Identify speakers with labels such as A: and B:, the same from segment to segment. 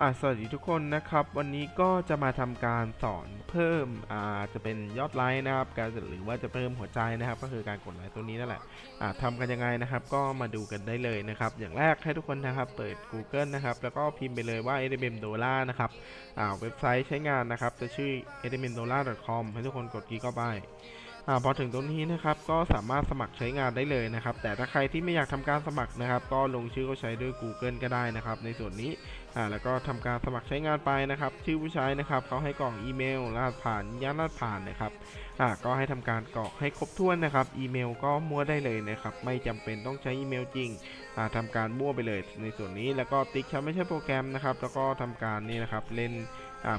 A: อ่าสวัสดีทุกคนนะครับ วันนี้ก็จะมาทำการสอนเพิ่มอ่าจะเป็นยอดไลค์นะครับ การหรือว่าจะเพิ่มหัวใจนะครับ ก็คือการกดไลค์ตัวนี้นั่นแหละอ่าทำกันยังไงนะครับ ก็มาดูกันได้เลยนะครับ อย่างแรกให้ทุกคนนะครับ เปิด Google นะครับ แล้วก็พิมพ์ไปเลยว่า e d m d o l a นะครับอ่าเว็บไซต์ใช้งานนะครับ จะชื่อ e d m d o l a c o m ให้ทุกคนกดกีเข้าไป อ่าพอถึงตรงนี้นะครับก็สามารถสมัครใช้งานได้เลยนะครับ แต่ถ้าใครที่ไม่อยากทำการสมัครนะครับ ก็ลงชื่อก็ใช้ด้วย Google ก็ได้นะครับ ในส่วนนี้อ่าแล้วก็ทำการสมัครใช้งานไปนะครับ ชื่อผู้ใช้นะครับเขาให้กรอกอีเมลรหัสผ่านยันรหัสผ่านนะครับอ่าก็ให้ทำการกรอกให้ครบถ้วนนะครับ อีเมลก็มั่วได้เลยนะครับ ไม่จำเป็นต้องใช้อีเมลจริงอ่าทำการมั่วไปเลย ในส่วนนี้แล้วก็ติ๊กใช้ไม่ใช่โปรแกรมนะครับ แล้วก็ทำการนี่นะครับเล่น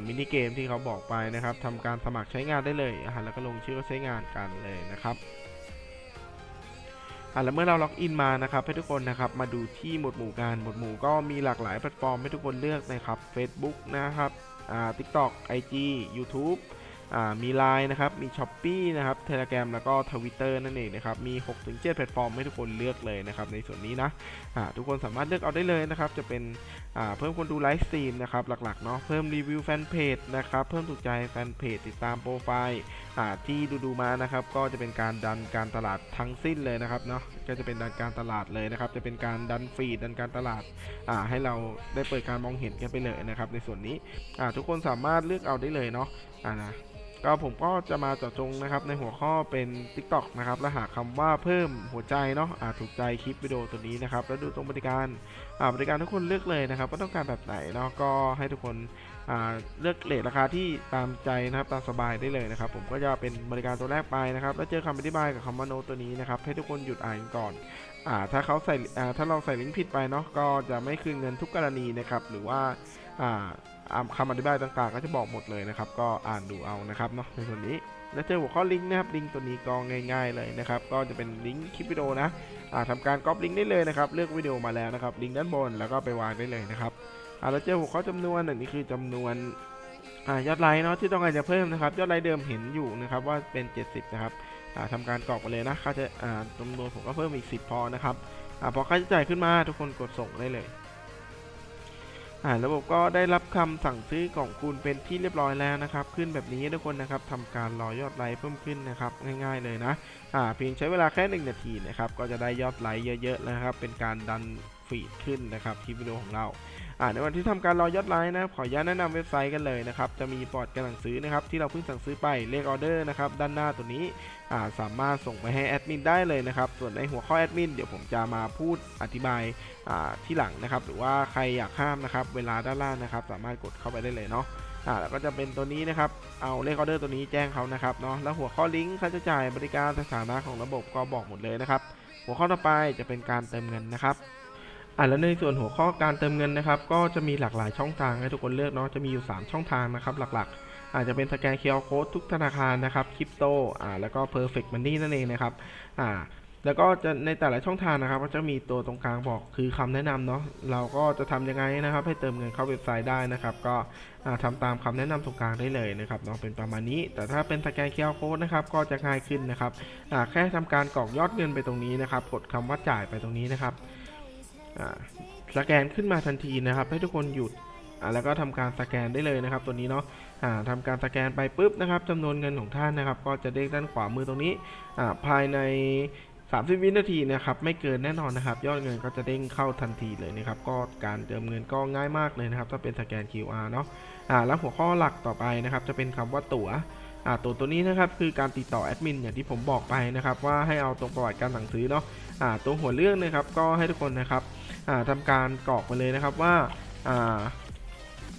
A: มินิเกมที่เขาบอกไปนะครับทำการสมัครใช้งานได้เลยอ่าแล้วก็ลงชื่อใช้งานกันเลยนะครับอ่าแล้วเมื่อเราล็อกอินมานะครับให้ทุกคนนะครับมาดูที่หมวดหมู่การหมวดหมู่ก็มีหลากหลายแพลตฟอร์มให้ทุกคนเลือกนะครับ Facebook นะครับอ่า TikTok IG YouTube มี Line นะครับ มี s h อ p e e นะครับ Telegram แล้วก็ Twitter นั่นเองนะครับ มี 6-7 แพลตฟอร์มให้ทุกคนเลือกเลยนะครับ ในส่วนนี้นะอ่าทุกคนสามารถเลือกเอาได้เลยนะครับ จะเป็นเพิ่มคนดูไลฟ์สตรีมนะครับ หลักๆ เนาะ เพิ่มรีวิวแฟนเพจนะครับ เพิ่มถูกใจแฟนเพจติดตามโปรไฟล์ที่ดูดูๆมานะครับ ก็จะเป็นการดันการตลาดทั้งสิ้นเลยนะครับเนาะ ก็จะเป็นดันการตลาดเลยนะครับ จะเป็นการดันฟีดดันการตลาดาให้เราได้เปิดการมองเห็นกันไปเลยนะครับ ในส่วนนี้ทุกคนสามารถเลือกเอาได้เลยเนาะอ่านะ ก็ผมก็จะมาเจาะจงนะครับในหัวข้อเป็น TikTok นะครับและหาคำว่าเพิ่มหัวใจเนาะอ่าถูกใจคลิปวิดีโอตัวนี้นะครับแล้วดูตรงบริการอ่าบริการทุกคนเลือกเลยนะครับว่าต้องการแบบไหนเนาะก็ให้ทุกคนอ่าเลือกเลทราคาที่ตามใจนะครับตามสบายได้เลยนะครับผมก็จะเป็นบริการตัวแรกไปนะครับแล้วเจอคำอธิบายกับคำว่าโนตัวนี้นะครับให้ทุกคนหยุดอ่านก่อนอ่าถ้าเขาใส่อ่าถ้าเราใส่ลิงก์ผิดไปเนาะก็จะไม่คืนเงินทุกกรณีนะครับหรือว่าอ่า คำอธิบายต่างๆ ก็จะบอกหมดเลยนะครับ ก็อ่านดูเอานะครับเนาะในส่วนนี้ แล้วเจอหัวข้อลิงก์นะครับ ลิงก์ตัวนี้ก็ง่าย ๆ เลยนะครับ ก็จะเป็นลิงก์คลิปวิดีโอนะอาทำการก๊อปลิงก์ได้เลยนะครับ เลือกวิดีโอมาแล้วนะครับ ลิงก์ด้านบน แล้วก็ไปวางได้เลยนะครับอาแล้วเจอหัวข้อจำนวนอันนี้คือจำนวนอยอดไลค์เนาะที่ต้องการจะเพิ่มนะครับ ยอดไลค์เดิมเห็นอยู่นะครับว่าเป็น 70 นะครับาทำการกรอกไปเลยนะค่าจะจำนวนผมก็เพิ่มอีก 10 พอนะครับอพอค่าใช้จ่ายขึ้นมาทุกคนกดส่งได้เลย อ่าระบบก็ได้รับคำสั่งซื้อของคุณเป็นที่เรียบร้อยแล้วนะครับ ขึ้นแบบนี้ทุกคนนะครับทำการรอยอดไลค์เพิ่มขึ้นนะครับ ง่ายๆเลยนะอ่าเพียงใช้เวลาแค่ 1 นาทีนะครับ ก็จะได้ยอดไลค์เยอะๆนะครับ เป็นการดันฟีดขึ้นนะครับคลิปวิดีโอของเรา ในวันที่ทำการรอยอดไลค์นะขออนุญาตแนะนำเว็บไซต์กันเลยนะครับจะมีพอร์ตการสั่งซื้อนะครับที่เราเพิ่งสั่งซื้อไปเลขออเดอร์นะครับด้านหน้าตัวนี้อ่าสามารถส่งไปให้แอดมินได้เลยนะครับส่วนในหัวข้อแอดมินเดี๋ยวผมจะมาพูดอธิบายอ่าที่หลังนะครับหรือว่าใครอยากห้ามนะครับเวลาด้านล่างนะครับสามารถกดเข้าไปได้เลยเนาะอ่าแล้วก็จะเป็นตัวนี้นะครับ เอาเลขออเดอร์ตัวนี้แจ้งเขานะครับเนาะ แล้วหัวข้อลิงก์ค่าใช้จ่ายบริการสถานะของระบบก็บอกหมดเลยนะครับ หัวข้อต่อไปจะเป็นการเติมเงินนะครับ อ่าแล้วในส่วนหัวข้อการเติมเงินนะครับ ก็จะมีหลากหลายช่องทางให้ทุกคนเลือกเนาะจะมีอยู่ 3 ช่องทางนะครับ หลักๆ อาจจะเป็นสแกนเคอร์โค้ดทุกธนาคารนะครับคริปโตอ่าแล้วก็ Perfect Money นั่นเองนะครับอ่าแล้วก็จะในแต่ละช่องทางนะครับก็จะมีตัวตรงกลางบอกคือคำแนะนำเนาะเราก็จะทำยังไงนะครับ ให้เติมเงินเข้าเว็บไซต์ได้นะครับ ก็อ่าทำาตามคำแนะนำตรงกลางได้เลยนะครับเนาะเป็นประมาณนี้ แต่ถ้าเป็นสแกนเคอร์โค้ดนะครับก็จะง่ายขึ้นนะครับอ่าแค่ทำการกรอกยอดเงินไปตรงนี้นะครับ กดคำว่าจ่ายไปตรงนี้นะครับ สแกนขึ้นมาทันทีนะครับ ให้ทุกคนหยุดแล้วก็ทำการสแกนได้เลยนะครับ ตัวนี้เนาะอ่าทำการสแกนไปปุ๊บนะครับจำนวนเงินของท่านนะครับ ก็จะเด้งด้านขวามือตรงนี้ภายใน 30 วินาทีนะครับ ไม่เกินแน่นอนนะครับ ยอดเงินก็จะเด้งเข้าทันทีเลยนะครับ ก็การเติมเงินก็ง่ายมากเลยนะครับ ถ้าเป็นสแกน QR เนาะอ่าแล้วหัวข้อหลักต่อไปนะครับ จะเป็นคำว่าตั๋วตั๋วตัวนี้นะครับคือการติดต่อแอดมินอย่างที่ผมบอกไปนะครับว่าให้เอาตรงประวัติการสั่งซื้อเนาะตัวหัวเรื่องนะครับก็ให้ทุกคนนะครับ ทำการกรอกไปเลยนะครับว่าอ่า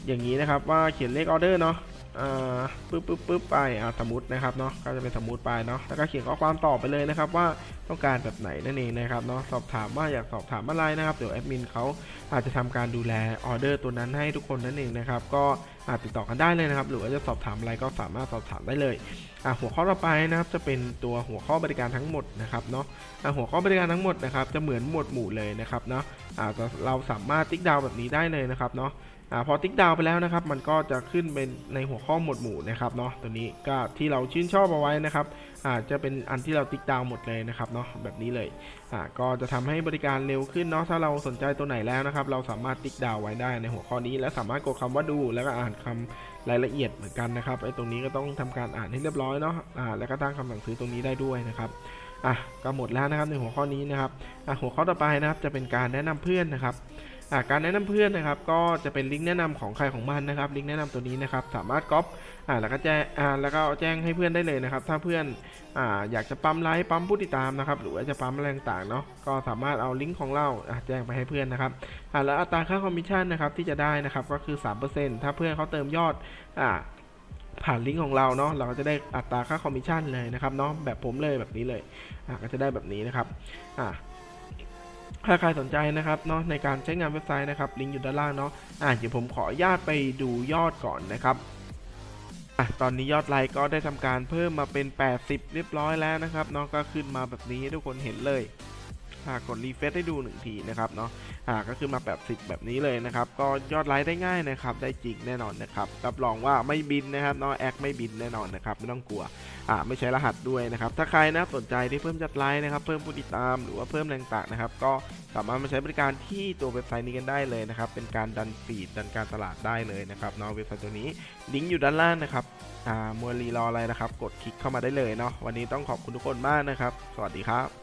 A: อย่างนี้นะครับว่าเขียนเลขออเดอร์เนาะอ่าปึ๊บปึ๊บปึ๊บไปอ่าสมมตินะครับเนาะก็จะเป็นสมมติไปเนาะแล้วก็เขียนข้อความตอบไปเลยนะครับว่า ต้องการแบบไหนนั่นเองนะครับเนาะสอบถามว่าอยากสอบถามอะไรนะครับเดี๋ยวแอดมินเขาอาจจะทำการดูแลออเดอร์ตัวนั้นให้ทุกคนนั่นเองนะครับก็อาจติดต่อกันได้เลยนะครับ หรือว่าจะสอบถามอะไรก็สามารถสอบถามได้เลยหัวข้อต่อไปนะครับจะเป็นตัวหัวข้อบริการทั้งหมดนะครับเนาะหัวข้อบริการทั้งหมดนะครับจะเหมือนหมวดหมู่เลยนะครับเนาะอ่าเราสามารถติ๊กดาวแบบนี้ได้เลยนะครับเนาะ อ่าพอติ๊กดาวไปแล้วนะครับ มันก็จะขึ้นเป็นในหัวข้อหมวดหมู่นะครับเนาะตัวนี้ก็ที่เราชื่นชอบเอาไว้นะครับอาจะเป็นอันที่เราติ๊กดาวหมดเลยนะครับเนาะแบบนี้เลยอ่าก็จะทำให้บริการเร็วขึ้นเนาะถ้าเราสนใจตัวไหนแล้วนะครับ เราสามารถติ๊กดาวไว้ได้ในหัวข้อนี้ และสามารถกดคำว่าดู แล้วก็อ่านคำรายละเอียดเหมือนกันนะครับไอ้ตรงนี้ก็ต้องทำการอ่านให้เรียบร้อยเนาะอ่าแล้วก็ตั้งคำสั่งซื้อตรงนี้ได้ด้วยนะครับ อะก็หมดแล้วนะครับในหัวข้อนี้นะครับอะหัวข้อต่อไปนะครับจะเป็นการแนะนำเพื่อนนะครับอ่าการแนะนำเพื่อนนะครับ ก็จะเป็นลิงก์แนะนำของใครของมันนะครับ ลิงก์แนะนำตัวนี้นะครับ สามารถก๊อปอ่าแล้วก็แจ้งอ่าแล้วก็แจ้งให้เพื่อนได้เลยนะครับ ถ้าเพื่อนอ่าอยากจะปั๊มไลค์ปั๊มผู้ติดตามนะครับ หรือว่าจะปั๊มอะไรต่างๆเนาะก็สามารถเอาลิงก์ของเราอ่าแจ้งไปให้เพื่อนนะครับอ่าแล้วอัตราค่าคอมมิชชั่นนะครับที่จะได้นะครับก็คือ 3%ถ้าเพื่อนเขาเติมยอดอ่า ผ่านลิงก์ของเราเนาะเราก็จะได้อัตราค่าคอมมิชชั่นเลยนะครับเนาะแบบผมเลยแบบนี้เลยอ่าก็จะได้แบบนี้นะครับอ่าถ้าใครสนใจนะครับเนาะในการใช้งานเว็บไซต์นะครับลิงก์อยู่ด้านล่างเนาะอะเดี๋ยวผมขออนุญาตไปดูยอดก่อนนะครับอะตอนนี้ยอดไลค์ก็ได้ทำการเพิ่มมาเป็น 80 เรียบร้อยแล้วนะครับเนาะก็ขึ้นมาแบบนี้ให้ทุกคนเห็นเลย กดรีเฟซให้ดูหนึ่งทีนะครับเนาะอ่าก็ขึ้นมา80แบบนี้เลยนะครับ ก็ยอดไลค์ได้ง่ายนะครับ ได้จริงแน่นอนนะครับ รับรองว่าไม่บินนะครับเนาะแอคไม่บินแน่นอนนะครับ ไม่ต้องกลัว อ่าไม่ใช้รหัสด้วยนะครับ ถ้าใครนะสนใจที่เพิ่มจัดไลค์นะครับ เพิ่มผู้ติดตามหรือว่าเพิ่มแรงต่างนะครับ ก็สามารถมาใช้บริการที่ตัวเว็บไซต์นี้กันได้เลยนะครับ เป็นการดันฟีดดันการตลาดได้เลยนะครับเนาะเว็บไซต์ตัวนี้ลิงก์อยู่ด้านล่างนะครับอ่ามัวรีรออะไรนะครับ กดคลิกเข้ามาได้เลยเนาะวันนี้ต้องขอบคุณทุกคนมากนะครับ สวัสดีครับ